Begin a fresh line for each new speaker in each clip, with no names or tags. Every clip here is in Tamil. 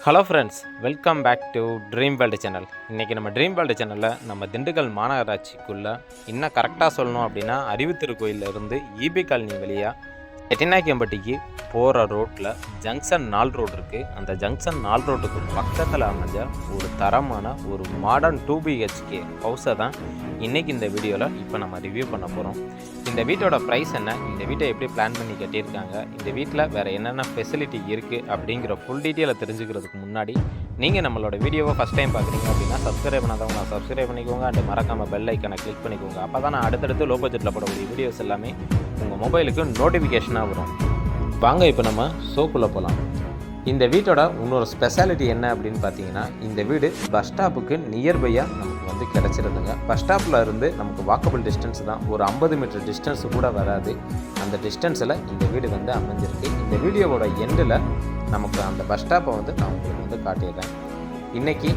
Hello friends welcome back to dream world channel இன்றைக்கி நம்ம ட்ரீம் வேர்ல்டு சேனலில் நம்ம திண்டுக்கல் மாநகராட்சிக்குள்ளே இன்னும் கரெக்டாக சொல்லணும் அப்படின்னா அறிவுத்திருக்கோயிலில் இருந்து ஈபி காலனி வழியாக எட்டினாக்கியம்பட்டிக்கு போகிற ரோட்டில் ஜங்ஷன் நால் ரோடு இருக்குது அந்த ஜங்ஷன் நால் ரோட்டுக்கு பக்கத்தில் அமைஞ்ச ஒரு தரமான ஒரு மாடர்ன் டூ பிஹெச்கே ஹவுஸை தான் இன்றைக்கி இந்த வீடியோவில் இப்போ நம்ம ரிவ்யூ பண்ண போகிறோம் இந்த வீட்டோட ப்ரைஸ் என்ன? இந்த வீட்டை எப்படி பிளான் பண்ணி கட்டியிருக்காங்க? இந்த வீட்டில் வேறு என்னென்ன ஃபெசிலிட்டி இருக்குது அப்படிங்கிற ஃபுல் டீட்டெயிலை தெரிஞ்சுக்கிறதுக்கு முன்னாடி நீங்கள் நம்மளோட வீடியோவை ஃபஸ்ட் டைம் பார்க்குறீங்க அப்படின்னா சப்ஸ்கிரைப் பண்ணாதவங்க சப்ஸ்கிரைப் பண்ணிக்கோங்க. அண்ட் மறக்காமல் பெல் ஐக்கனை கிளிக் பண்ணிக்கோங்க. அப்போ தான் நான் அடுத்தடுத்து லோ பட்ஜெட்டில் போடக்கூடிய வீடியோஸ் எல்லாமே உங்கள் மொபைலுக்கு நோட்டிஃபிகேஷனாக வரும். வாங்க இப்போ நம்ம ஷோக்குள்ளே போகலாம் இந்த வீட்டோட இன்னொரு ஸ்பெஷாலிட்டி என்ன அப்படின்னு பார்த்தீங்கன்னா இந்த வீடு பஸ் ஸ்டாப்புக்கு நியர்பையாக நமக்கு வந்து கிடச்சிருந்துங்க பஸ் ஸ்டாப்பில் இருந்து நமக்கு வாக்கபிள் டிஸ்டன்ஸ் தான். ஒரு ஐம்பது மீட்டர் டிஸ்டன்ஸ் கூட வராது. அந்த டிஸ்டன்ஸில் இந்த வீடு வந்து அமைஞ்சிருக்கு. இந்த வீடியோவோட எண்டில் நமக்கு அந்த பஸ் ஸ்டாப்பை வந்து நான் உங்களுக்கு வந்து காட்டிடுறேன். இன்றைக்கி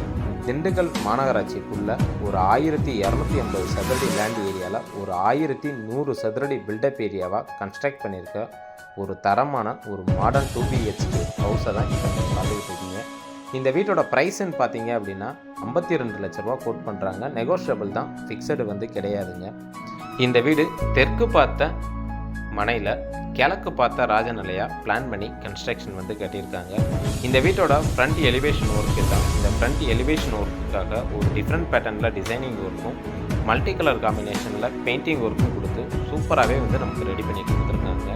திண்டுக்கல் மாநகராட்சிக்குள்ள ஒரு ஆயிரத்தி இரநூத்தி ஐம்பது சதுரடி லேண்ட் ஏரியாவில் ஒரு ஆயிரத்தி நூறு சதுரடி பில்டப் ஏரியாவாக கன்ஸ்ட்ரக்ட் பண்ணியிருக்க ஒரு தரமான ஒரு மாடர்ன் டூ பிஹெச்கே ஹவுஸை தான் இப்போ நீங்கள் பார்த்துக்கிட்டு இருக்கீங்க. இந்த வீட்டோட ப்ரைஸ்ன்னு பார்த்தீங்க அப்படின்னா ஐம்பத்தி ரெண்டு லட்ச ரூபா கோட் பண்ணுறாங்க நெகோஷியபிள் தான் ஃபிக்ஸடு வந்து கிடையாதுங்க. இந்த வீடு தெற்கு பார்த்த மனையில் கிழக்கு பார்த்த ராஜநிலையாக பிளான் பண்ணி கன்ஸ்ட்ரக்ஷன் வந்து கட்டியிருக்காங்க. இந்த வீட்டோட ஃப்ரண்ட் எலிவேஷன் ஒர்க்கு தான். இந்த ஃப்ரண்ட் எலிவேஷன் ஒர்க்குக்காக ஒரு டிஃப்ரெண்ட் பேட்டர்னில் டிசைனிங் ஒர்க்கும் மல்டி கலர் காம்பினேஷனில் பெயிண்டிங் ஒர்க்கும் கொடுத்து சூப்பராகவே வந்து நமக்கு ரெடி பண்ணி கொடுத்துருக்காங்க.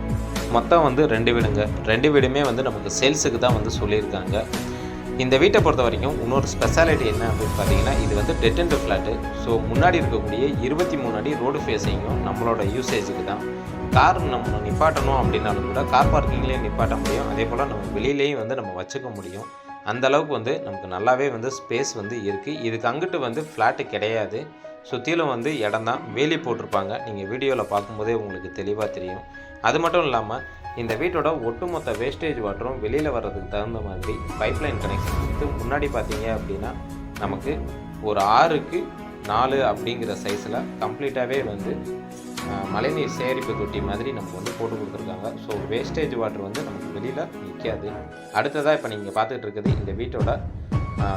மொத்தம் வந்து ரெண்டு வீடுங்க. ரெண்டு வீடுமே வந்து நமக்கு சேல்ஸுக்கு தான் வந்து சொல்லியிருக்காங்க. இந்த வீட்டை பொறுத்த வரைக்கும் இன்னொரு ஸ்பெஷாலிட்டி என்ன அப்படின்னு பார்த்தீங்கன்னா இது வந்து டெட் அண்ட் ஃப்ளாட்டு ஸோ முன்னாடி இருக்கக்கூடிய இருபத்தி மூணு அடி ரோடு ஃபேஸிங்கும் நம்மளோட யூசேஜுக்கு தான். கார் நம்ம நிப்பாட்டணும் அப்படின்னாலும் கூட கார் பார்க்கிங்லேயே நிப்பாட்ட முடியும். அதே போல் நம்ம வெளியிலேயும் வந்து நம்ம வச்சுக்க முடியும். அந்த அளவுக்கு வந்து நமக்கு நல்லாவே வந்து ஸ்பேஸ் வந்து இருக்குது இதுக்கு அங்கிட்டு வந்து ஃப்ளாட்டு கிடையாது. சுற்றிலும் வந்து இடம் தான். வேலி போட்டிருப்பாங்க. நீங்கள் வீடியோவில் பார்க்கும்போதே உங்களுக்கு தெளிவாக தெரியும். அது மட்டும் இல்லாமல் இந்த வீட்டோட ஒட்டுமொத்த வேஸ்டேஜ் வாட்டரும் வெளியில் வர்றதுக்கு தகுந்த மாதிரி பைப்லைன் கனெக்ஷன் வந்து முன்னாடி பார்த்தீங்க அப்படின்னா நமக்கு ஒரு ஆறுக்கு நாலு அப்படிங்கிற சைஸில் கம்ப்ளீட்டாகவே வந்து மழைநீர் சேகரிப்பு தொட்டி மாதிரி நமக்கு வந்து போட்டு கொடுத்துருக்காங்க. ஸோ வேஸ்டேஜ் வாட்டர் வந்து நமக்கு வெளியில் நிற்காது அடுத்ததாக இப்போ நீங்கள் பார்த்துட்டு இருக்குது இந்த வீட்டோட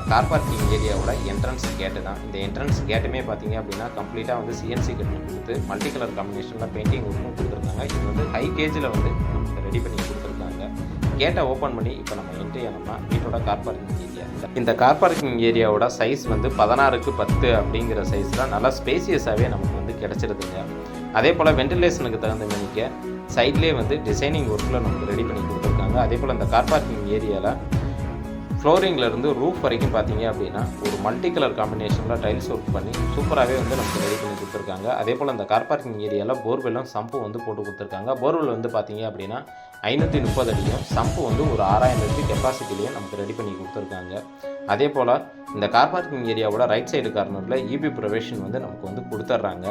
கார் பார்க்கிங் ஏரியாவோட என்ட்ரன்ஸ் கேட்டு தான். இந்த என்ட்ரன்ஸ் கேட்டுமே பார்த்தீங்க அப்படின்னா கம்ப்ளீட்டாக வந்து சிஎன்சி கட்டு கொடுத்து மல்டி கலர் காம்பினேஷனில் பெயிண்டிங் ஒர்க்கும் கொடுத்துருக்காங்க. இது வந்து ஹை கேஜில் வந்து நமக்கு ரெடி பண்ணி கொடுத்துருக்காங்க. கேட்டை ஓப்பன் பண்ணி இப்போ நம்ம என்ட்ரி ஆனோம்னா வீட்டோட கார் பார்க்கிங் ஏரியா இந்த கார் பார்க்கிங் ஏரியாவோட சைஸ் வந்து பதினாறுக்கு பத்து அப்படிங்கிற சைஸில் நல்லா ஸ்பேசியஸாகவே நமக்கு வந்து கிடச்சிருதுங்க. அதே போல் வென்டிலேஷனுக்கு தகுந்த மாதிரிக்க சைட்லேயே வந்து டிசைனிங் ஒர்க்கில் நமக்கு ரெடி பண்ணி கொடுத்துருக்காங்க. அதே போல் அந்த கார் பார்க்கிங் ஏரியாவில் ஃப்ளோரிங்லேருந்து ரூஃப் வரைக்கும் பார்த்தீங்க அப்படின்னா ஒரு மல்டி கலர் காம்பினேஷனில் டைல்ஸ் ஒர்க் பண்ணி சூப்பராகவே வந்து நமக்கு ரெடி பண்ணி கொடுத்துருக்காங்க. அதே போல் அந்த கார் பார்க்கிங் ஏரியாவில் போர்வெல்லும் சம்பு வந்து போட்டு கொடுத்துருக்காங்க. போர்வெல் வந்து பார்த்தீங்க அப்படின்னா ஐநூற்றி முப்பது அடியும் சம்பு வந்து ஒரு ஆறாயிரம் லிட்டர் கெப்பாசிட்டிலையும் நமக்கு ரெடி பண்ணி கொடுத்துருக்காங்க. அதே போல் இந்த கார் பார்க்கிங் ஏரியாவோட ரைட் சைடு கார்னரில் இபி ப்ரொவேஷன் வந்து நமக்கு வந்து கொடுத்துட்றாங்க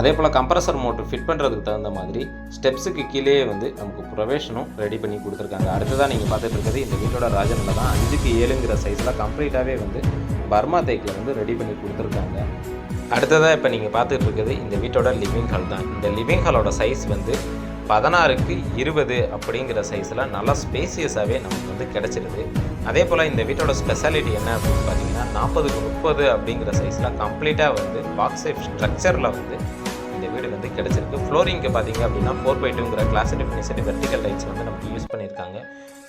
அதே போல் கம்ப்ரஸர் மோட்டர் ஃபிட் பண்ணுறதுக்கு தகுந்த மாதிரி ஸ்டெப்ஸுக்கு கீழே வந்து நமக்கு ப்ரொவேஷனும் ரெடி பண்ணி கொடுத்துருக்காங்க. அடுத்ததாக நீங்கள் பார்த்துட்டு இருக்கிறது இந்த வீட்டோட ராஜனில் தான். அஞ்சுக்கு ஏழுங்கிற சைஸில் கம்ப்ளீட்டாகவே வந்து பர்மா தேக்கில் வந்து ரெடி பண்ணி கொடுத்துருக்காங்க. அடுத்ததாக இப்போ நீங்கள் பார்த்துட்டு இருக்கிறது இந்த வீட்டோட லிவிங் ஹால் தான். இந்த லிவிங் ஹாலோட சைஸ் வந்து பதினாறுக்கு இருபது அப்படிங்கிற சைஸில் நல்லா ஸ்பேசியஸாகவே நமக்கு வந்து கிடச்சிருது. அதே போல் இந்த வீட்டோட ஸ்பெஷாலிட்டி என்ன அப்படின்னு பார்த்தீங்கன்னா நாற்பதுக்கு முப்பது அப்படிங்கிற சைஸில் கம்ப்ளீட்டாக வந்து பாக்ஸ் ஸ்ட்ரக்சரில் வந்து இந்த கிடச்சிருக்கு. ஃப்ளோரிங்க்கு பார்த்தீங்க அப்படின்னா ஃபோர் பை டூங்கிற கிளாஸ் டெஃபினேஷன் வெர்டிக்கல் லைட்ஸ் வந்து நமக்கு யூஸ் பண்ணியிருக்காங்க.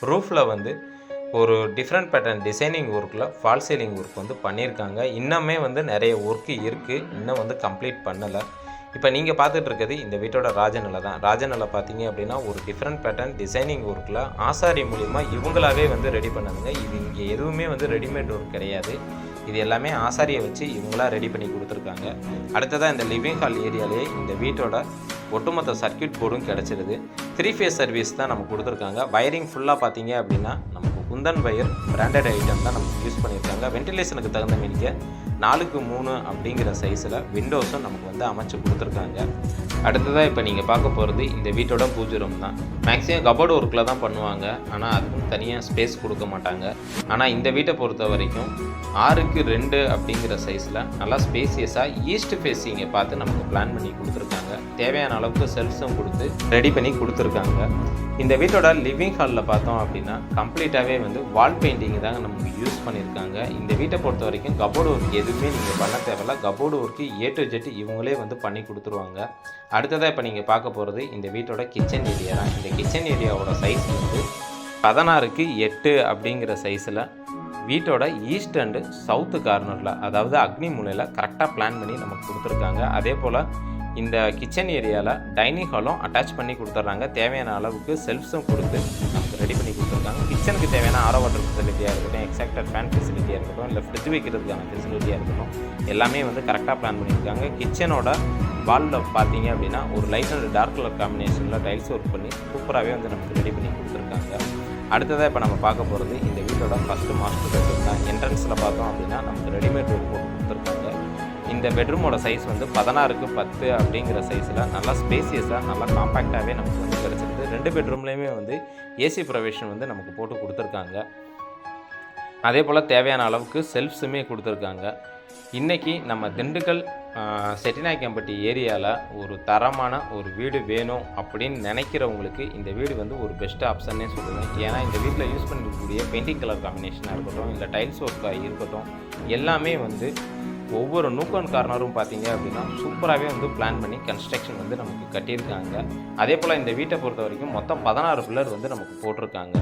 ரூஃபில் வந்து ஒரு டிஃப்ரெண்ட் பேட்டர்ன் டிசைனிங் ஒர்க்கில் ஃபால் சீலிங் ஒர்க் வந்து பண்ணியிருக்காங்க. இன்னுமே வந்து நிறைய ஒர்க்கு இருக்குது இன்னும் வந்து கம்ப்ளீட் பண்ணலை. இப்போ நீங்கள் பார்த்துட்டு இருக்கிறது இந்த வீட்டோட ராஜநிலை தான். ராஜநிலை பார்த்தீங்க அப்படின்னா ஒரு டிஃப்ரெண்ட் பேட்டர்ன் டிசைனிங் ஒர்க்கில் ஆசாரி மூலிமா இவங்களாவே வந்து ரெடி பண்ணதுங்க. இது இங்கே எதுவுமே வந்து ரெடிமேட் ஒர்க் கிடையாது. இது எல்லாமே ஆசாரியை வச்சு இவங்களா ரெடி பண்ணி கொடுத்துருக்காங்க. அடுத்ததாக இந்த லிவிங் ஹால் ஏரியாலே இந்த வீட்டோட ஒட்டுமொத்த சர்க்கியூட் போர்டும் கிடச்சிருது. த்ரீ ஃபேஸ் சர்வீஸ் தான் நமக்கு கொடுத்துருக்காங்க. வயரிங் ஃபுல்லாக பார்த்தீங்க அப்படின்னா நமக்கு குந்தன் வயர் பிராண்டட் ஐட்டம் தான் நமக்கு யூஸ் பண்ணியிருக்காங்க. வென்டிலேஷனுக்கு தகுந்த மீனிக்க நாலுக்கு மூணு அப்படிங்கிற சைஸில் விண்டோஸும் நமக்கு வந்து அமைச்சு கொடுத்துருக்காங்க. அடுத்ததாக இப்போ நீங்கள் பார்க்க போகிறது இந்த வீட்டோட பூஜை ரூம் தான். மேக்ஸிமம் கபோர்டு ஒர்க்கில் தான் பண்ணுவாங்க. ஆனால் அதுக்கும் தனியாக ஸ்பேஸ் கொடுக்க மாட்டாங்க. ஆனால் இந்த வீட்டை பொறுத்த வரைக்கும் ஆறுக்கு ரெண்டு அப்படிங்கிற சைஸில் நல்லா ஸ்பேசியஸாக ஈஸ்ட் ஃபேஸிங்கை பார்த்து நமக்கு பிளான் பண்ணி கொடுத்துருக்காங்க. தேவையான அளவுக்கு செல்ஃப்ஸும் கொடுத்து ரெடி பண்ணி கொடுத்துருக்காங்க. இந்த வீட்டோட லிவிங் ஹாலில் பார்த்தோம் அப்படின்னா கம்ப்ளீட்டாகவே வந்து வால் பெயிண்டிங் தாங்க நமக்கு யூஸ் பண்ணியிருக்காங்க. இந்த வீட்டை பொறுத்த வரைக்கும் கபோர்டு ஒர்க் எதுவுமே நீங்கள் பண்ண தேவையில்ல. Cupboard work A to Z இவங்களே வந்து பண்ணி கொடுத்துருவாங்க. அடுத்ததாக இப்போ நீங்கள் பார்க்க போகிறது இந்த வீட்டோட கிச்சன் ஏரியா தான். இந்த கிச்சன் ஏரியாவோட சைஸ் வந்து பதினாறுக்கு எட்டு அப்படிங்கிற சைஸில் வீட்டோட ஈஸ்ட் அண்டு சவுத்து கார்னரில் அதாவது அக்னி மூலையில் கரெக்டாக பிளான் பண்ணி நமக்கு கொடுத்துருக்காங்க. அதே போல் இந்த கிச்சன் ஏரியாவில் டைனிங் ஹாலும் அட்டாச் பண்ணி கொடுத்துட்றாங்க தேவையான அளவுக்கு செல்ஃப்ஸும் கொடுத்து நமக்கு ரெடி பண்ணி கொடுத்துருக்காங்க. கிச்சனுக்கு தேவையான ஆரோ வாட்டர் ஃபெசிலிட்டியாக இருக்கட்டும் எக்ஸாக்டர் ஃபேன் ஃபெசிலிட்டியாக இருக்கட்டும் இல்லை ஃப்ரிட்ஜ் வைக்கிறதுக்கான ஃபெசிலிட்டியாக இருக்கட்டும் எல்லாமே வந்து கரெக்டாக பிளான் பண்ணியிருக்காங்க. கிச்சனோட வாலில் பார்த்தீங்க அப்படின்னா ஒரு லைட் அண்ட் டார்க் கலர் காம்பினேஷனில் டைல்ஸ் ஒர்க் பண்ணி சூப்பராகவே வந்து நமக்கு ரெடி பண்ணி கொடுத்துருக்காங்க. அடுத்ததாக இப்போ நம்ம பார்க்க போகிறது இந்த வீட்டோட ஃபஸ்ட்டு மாஸ்டர் பெட்ரூம் தான். என்ட்ரன்ஸில் பார்த்தோம் அப்படின்னா நமக்கு ரெடிமேட் ரூம் போட்டு கொடுத்துருக்காங்க. இந்த பெட்ரூமோட சைஸ் வந்து பதினாறுக்கு பத்து அப்படிங்கிற சைஸில் நல்லா ஸ்பேசியஸாக நல்லா காம்பேக்டாகவே நமக்கு வந்து கிடச்சிருக்கு ரெண்டு பெட்ரூம்லேயுமே வந்து ஏசி ப்ரொவிஷன் வந்து நமக்கு போட்டு கொடுத்துருக்காங்க. அதே போல் தேவையான அளவுக்கு செல்ஃப்ஸுமே கொடுத்துருக்காங்க. இன்றைக்கி நம்ம திண்டுக்கல் செட்டிநாயக்கம்பட்டி ஏரியாவில் ஒரு தரமான ஒரு வீடு வேணும் அப்படின்னு நினைக்கிறவங்களுக்கு இந்த வீடு வந்து ஒரு பெஸ்ட் ஆப்ஷன்னே சொல்லுவேன். ஏன்னா இந்த வீட்டில் யூஸ் பண்ணிருக்கக்கூடிய பெயிண்டிங் கலர் காம்பினேஷனாக இருக்கட்டும் இல்லை டைல்ஸ் ஒர்க்காக இருக்கட்டும் எல்லாமே வந்து ஒவ்வொரு நூக்கன் கார்னரும் பார்த்தீங்க அப்படின்னா சூப்பராகவே வந்து பிளான் பண்ணி கன்ஸ்ட்ரக்ஷன் வந்து நமக்கு கட்டியிருக்காங்க. அதே போல் இந்த வீட்டை பொறுத்த வரைக்கும் மொத்தம் பதினாறு பில்லர் வந்து நமக்கு போட்டிருக்காங்க.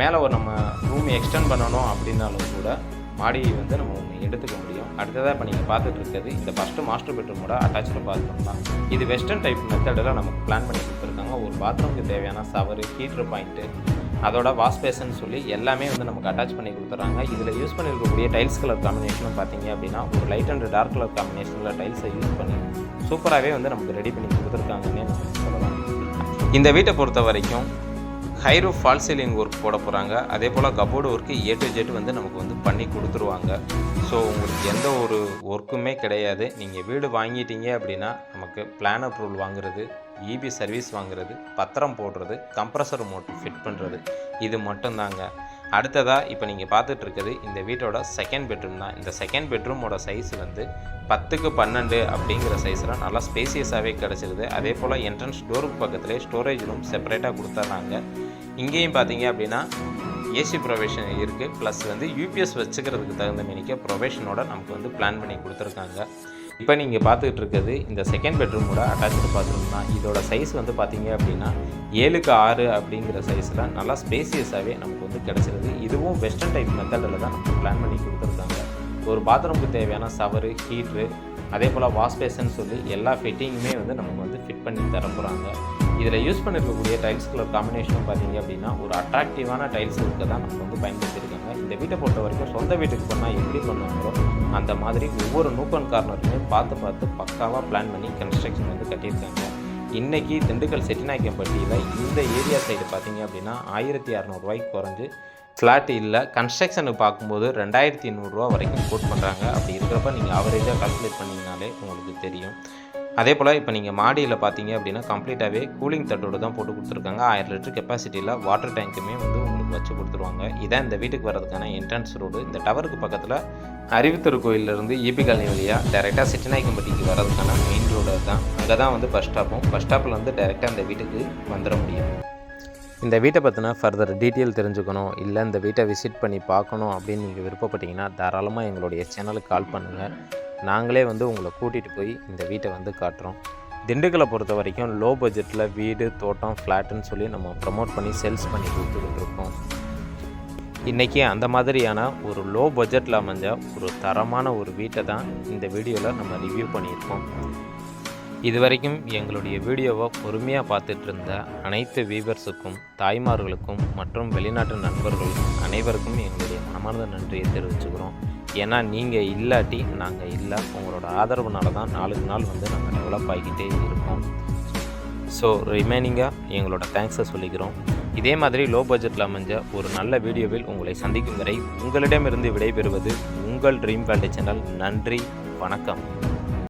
மேலே ஒரு நம்ம ரூம் எக்ஸ்டெண்ட் பண்ணணும் அப்படின்னாலும் கூட மாடியை வந்து நம்ம எடுத்துக்க முடியும். அடுத்ததாக இப்போ நீங்கள் பார்த்துட்டு இருக்கிறது இந்த ஃபஸ்ட்டு மாஸ்டர் பெட்ரூமோட அட்டாச்சில் பாத்ரூம் தான். இது வெஸ்டர்ன் டைப் மெத்தடில் நமக்கு பிளான் பண்ணி கொடுத்துருக்காங்க. ஒரு பாத்ரூமுக்கு தேவையான சவரு ஹீட்ரு பாயிண்ட்டு அதோட வாஷ் பேசன் சொல்லி எல்லாமே வந்து நமக்கு அட்டாச் பண்ணி கொடுத்துட்றாங்க. இதில் யூஸ் பண்ணியிருக்கக்கூடிய டைல்ஸ் கலர் காம்பினேஷனும் பார்த்தீங்க அப்படின்னா ஒரு லைட் அண்ட் டார்க் கலர் காம்பினேஷனில் டைல்ஸை யூஸ் பண்ணி சூப்பராகவே வந்து நமக்கு ரெடி பண்ணி கொடுத்துருக்காங்கன்னு சொல்லலாம். இந்த வீட்டை பொறுத்த வரைக்கும் ஹைரோ ஃபால் சீலிங் ஒர்க் போட போகிறாங்க அதே போல் cupboard work A to Z வந்து நமக்கு வந்து பண்ணி கொடுத்துருவாங்க. ஸோ உங்களுக்கு எந்த ஒரு ஒர்க்குமே கிடையாது. நீங்கள் வீடு வாங்கிட்டீங்க அப்படின்னா நமக்கு பிளான் அப்ரூவல் வாங்குறது இபி சர்வீஸ் வாங்குறது பத்திரம் போடுறது கம்ப்ரஸர் மோட்டர் ஃபிட் பண்ணுறது இது மட்டும்தாங்க. அடுத்ததாக இப்போ நீங்கள் பார்த்துட்டு இந்த வீட்டோட செகண்ட் பெட்ரூம் தான். இந்த செகண்ட் பெட்ரூமோட சைஸ் வந்து பத்துக்கு பன்னெண்டு அப்படிங்கிற சைஸில் நல்லா ஸ்பேசியஸாகவே கிடச்சிருது. அதே போல் என்ட்ரன்ஸ் டோருக்கு பக்கத்துலேயே ஸ்டோரேஜ் ரூம் செப்பரேட்டாக கொடுத்துட்றாங்க. இங்கேயும் பார்த்தீங்க அப்படின்னா ஏசி ப்ரொவேஷன் இருக்குது ப்ளஸ் வந்து யூபிஎஸ் வச்சுக்கிறதுக்கு தகுந்த மேனிக்க ப்ரொவேஷனோட நமக்கு வந்து பிளான் பண்ணி கொடுத்துருக்காங்க. இப்போ நீங்கள் பார்த்துக்கிட்டு இருக்கிறது இந்த செகண்ட் பெட்ரூமோட அட்டாச்சு பாத்ரூம் தான். இதோட சைஸ் வந்து பார்த்தீங்க அப்படின்னா ஏழுக்கு ஆறு அப்படிங்கிற சைஸில் நல்லா ஸ்பேசியஸாகவே நமக்கு வந்து கிடச்சிருது. இதுவும் வெஸ்டர்ன் டைப் மெத்தடில் தான் நமக்கு பிளான் பண்ணி கொடுத்துருக்காங்க. ஒரு பாத்ரூமுக்கு தேவையான சவரு ஹீட்ரு அதே போல் வாஷ்பேஷன் சொல்லி எல்லா ஃபிட்டிங்குமே வந்து நமக்கு வந்து ஃபிட் பண்ணி தர போகிறாங்க இதில் யூஸ் பண்ணிருக்கக்கூடிய டைல்ஸ் கலர் காம்பினேஷன் பார்த்தீங்க அப்படின்னா ஒரு அட்ராக்டிவான டைல்ஸ் இருக்க தான் நமக்கு வந்து பயன்படுத்தியிருக்காங்க இந்த வீட்டை பொறுத்த வரைக்கும் சொந்த வீட்டுக்கு பண்ணால் எப்படி பண்ணுவாங்களோ அந்த மாதிரி ஒவ்வொரு நூக்கன் கார்னருமே பார்த்து பார்த்து பக்காவாக பிளான் பண்ணி கன்ஸ்ட்ரக்ஷன் வந்து கட்டியிருக்காங்க. இன்றைக்கி திண்டுக்கல் செட்டிநாயக்கம்பட்டியில் இந்த ஏரியா சைடு பார்த்தீங்க அப்படின்னா ஆயிரத்தி அறநூறுவாய்க்கு குறைஞ்சி ஃப்ளாட் இல்லை. கன்ஸ்ட்ரக்ஷனுக்கு பார்க்கும்போது ரெண்டாயிரத்தி நூறுரூவா வரைக்கும் கோட் பண்ணுறாங்க அப்படி இருக்கிறப்ப நீங்கள் ஆவரேஜாக கால்குலேட் பண்ணிங்கனாலே உங்களுக்கு தெரியும். அதே போல் இப்போ நீங்கள் மாடியில் பார்த்தீங்க அப்படின்னா கம்ப்ளீட்டாகவே கூலிங் தட்டோடு தான் போட்டு கொடுத்துருக்காங்க. ஆயிரம் லிட்டர் கெப்பாசிட்டியில் வாட்டர் டேங்க்குமே வந்து உங்களுக்கு வச்சு கொடுத்துருவாங்க. இதான் இந்த வீட்டுக்கு வரதுக்கான என்ட்ரன்ஸ் ரோடு இந்த டவருக்கு பக்கத்தில் அறிவுத்தர் கோயிலிருந்து ஈபி காலனி வழியாக டேரெக்டாக செட்டிநாயக்கம்பட்டிக்கு வரதுக்கான மெயின் ரோடு தான். அங்கே தான் வந்து பஸ் ஸ்டாப்பும் பஸ் ஸ்டாப்பில் வந்து டேரெக்டாக அந்த வீட்டுக்கு வந்துட முடியும். இந்த வீட்டை பற்றின ஃபர்தர் டீட்டெயில் தெரிஞ்சுக்கணும். இல்லை இந்த வீட்டை விசிட் பண்ணி பார்க்கணும் அப்படின்னு நீங்கள் விருப்பப்பட்டீங்கன்னா தாராளமாக எங்களுடைய சேனலுக்கு கால் பண்ணுங்கள் நாங்களே வந்து உங்களை கூட்டிகிட்டு போய் இந்த வீட்டை வந்து காட்டுறோம். திண்டுக்கலை பொறுத்த வரைக்கும் லோ பட்ஜெட்டில் வீடு தோட்டம் ஃப்ளாட்டுன்னு சொல்லி நம்ம ப்ரமோட் பண்ணி சேல்ஸ் பண்ணி கொடுத்துக்கிட்டு இருக்கோம். இன்றைக்கி அந்த மாதிரியான ஒரு லோ பட்ஜெட்டில் அமைஞ்ச ஒரு தரமான ஒரு வீட்டை தான் இந்த வீடியோவில் நம்ம ரிவ்யூ பண்ணியிருக்கோம். இது வரைக்கும் எங்களுடைய வீடியோவை பொறுமையாக பார்த்துட்டு இருந்த அனைத்து வீவர்ஸுக்கும் தாய்மார்களுக்கும் மற்றும் வெளிநாட்டு நண்பர்களுக்கும் அனைவருக்கும் எங்களுடைய மனமார்ந்த நன்றியை தெரிவிச்சுக்கிறோம். ஏன்னா நீங்கள் இல்லாட்டி நாங்கள் இல்லை. உங்களோட ஆதரவுனால தான் நாளுக்கு நாள் வந்து நாங்கள் டெவலப் ஆகிக்கிட்டே இருக்கோம். ஸோ ரிமைனிங்காக எங்களோட தேங்க்ஸை சொல்லிக்கிறோம். இதே மாதிரி லோ பட்ஜெட்டில் அமைஞ்ச ஒரு நல்ல வீடியோவில் உங்களை சந்திக்கும் வரை உங்களிடமிருந்து விடைபெறுவது உங்கள் ட்ரீம் பேண்டை சேனல் நன்றி வணக்கம்.